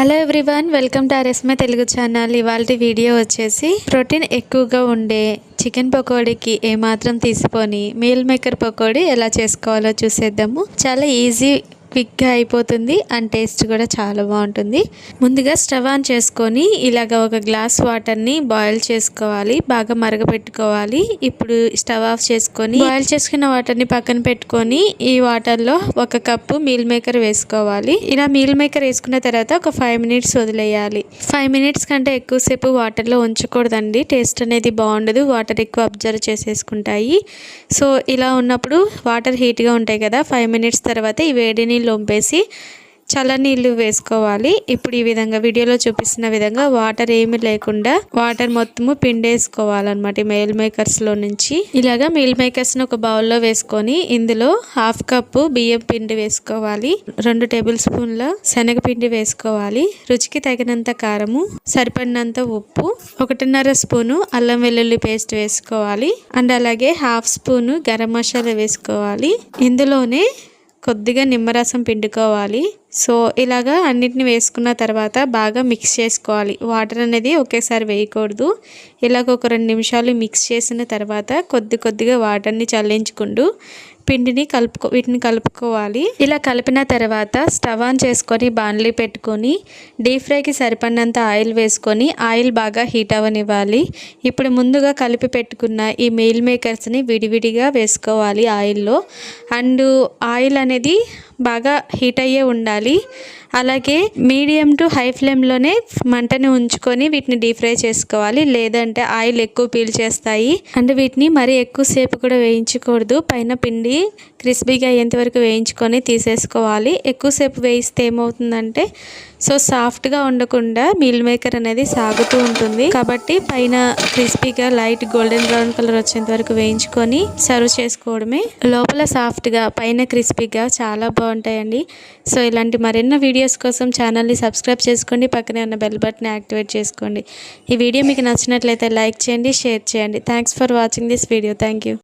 Hello everyone welcome to ఆర్ఎస్మే Telugu channel ఇవాళ video వచ్చేసి ప్రోటీన్ ఎక్కువగా ఉండే చికెన్ పకోడీకి ఏమాత్రం తీసుకొని మీల్ మేకర్ పకోడీ ఎలా చేసుకోవాలో చూసేద్దాము. చాలా ఈజీ క్విక్గా అయిపోతుంది అండ్ టేస్ట్ కూడా చాలా బాగుంటుంది. ముందుగా స్టవ్ ఆన్ చేసుకొని ఇలాగ ఒక గ్లాస్ వాటర్ని బాయిల్ చేసుకోవాలి బాగా మరగపెట్టుకోవాలి. ఇప్పుడు స్టవ్ ఆఫ్ చేసుకొని బాయిల్ చేసుకున్న వాటర్ని పక్కన పెట్టుకొని ఈ వాటర్లో ఒక కప్పు మీల్ మేకర్ వేసుకోవాలి. ఇలా మీల్ మేకర్ వేసుకున్న తర్వాత ఒక ఫైవ్ మినిట్స్ వదిలేయాలి. ఫైవ్ మినిట్స్ కంటే ఎక్కువసేపు వాటర్లో ఉంచకూడదండి. టేస్ట్ అనేది బాగుండదు. వాటర్ ఎక్కువ అబ్జర్వ్ చేసేసుకుంటాయి. సో ఇలా ఉన్నప్పుడు వాటర్ హీట్గా ఉంటాయి కదా ఫైవ్ మినిట్స్ తర్వాత ఈ వేడిని నీళ్ళు వంపేసి చల్లనీళ్ళు వేసుకోవాలి. ఇప్పుడు ఈ విధంగా వీడియోలో చూపిస్తున్న విధంగా వాటర్ ఏమి లేకుండా వాటర్ మొత్తము పిండేసుకోవాలన్నమాట మెయిల్ మేకర్స్లో నుంచి. ఇలాగా మీల్ మేకర్స్ని ఒక బౌల్లో వేసుకొని ఇందులో హాఫ్ కప్పు బియ్యం పిండి వేసుకోవాలి. రెండు టేబుల్ స్పూన్ల శనగపిండి వేసుకోవాలి. రుచికి తగినంత కారము సరిపడినంత ఉప్పు ఒకటిన్నర స్పూను అల్లం వెల్లుల్లి పేస్ట్ వేసుకోవాలి. అండ్ అలాగే హాఫ్ స్పూను గరం మసాలా వేసుకోవాలి. ఇందులోనే కొద్దిగా నిమ్మరసం పిండుకోవాలి. సో ఇలాగా అన్నిటిని వేసుకున్న తర్వాత బాగా మిక్స్ చేసుకోవాలి. వాటర్ అనేది ఒకేసారి వేయకూడదు. ఇలాగ ఒక రెండు నిమిషాలు మిక్స్ చేసిన తర్వాత కొద్ది కొద్దిగా వాటర్ని చల్లించుకుంటూ పిండిని కలుపుకో వీటిని కలుపుకోవాలి. ఇలా కలిపిన తర్వాత స్టవ్ ఆన్ చేసుకొని బాణలి పెట్టుకొని డీప్ ఫ్రైకి సరిపడినంత ఆయిల్ వేసుకొని ఆయిల్ బాగా హీట్ అవ్వనివ్వాలి. ఇప్పుడు ముందుగా కలిపి పెట్టుకున్న ఈ మీల్ మేకర్స్ని విడివిడిగా వేసుకోవాలి ఆయిల్లో. అండ్ ఆయిల్ అనేది బాగా హీట్ అయ్యే ఉండాలి. डाली అలాగే మీడియం టు హై ఫ్లేమ్లోనే మంటని ఉంచుకొని వీటిని డీప్ ఫ్రై చేసుకోవాలి. లేదంటే ఆయిల్ ఎక్కువ పీల్ చేస్తాయి. అంటే వీటిని మరీ ఎక్కువసేపు కూడా వేయించకూడదు. పైన పిండి క్రిస్పీగా అయ్యేంత వరకు వేయించుకొని తీసేసుకోవాలి. ఎక్కువసేపు వేయిస్తే ఏమవుతుందంటే సో సాఫ్ట్గా ఉండకుండా మీల్ మేకర్ అనేది సాగుతూ ఉంటుంది. కాబట్టి పైన క్రిస్పీగా లైట్ గోల్డెన్ బ్రౌన్ కలర్ వచ్చేంత వరకు వేయించుకొని సర్వ్ చేసుకోవడమే. లోపల సాఫ్ట్గా పైన క్రిస్పీగా చాలా బాగుంటాయండి. సో ఇలాంటి మరెన్నో వీడియోస్ కోసం ఛానల్ని సబ్స్క్రైబ్ చేసుకోండి. పక్కనే ఉన్న బెల్ బటన్ యాక్టివేట్ చేసుకోండి. ఈ వీడియో మీకు నచ్చినట్లయితే లైక్ చేయండి షేర్ చేయండి. Thanks for watching this video thank you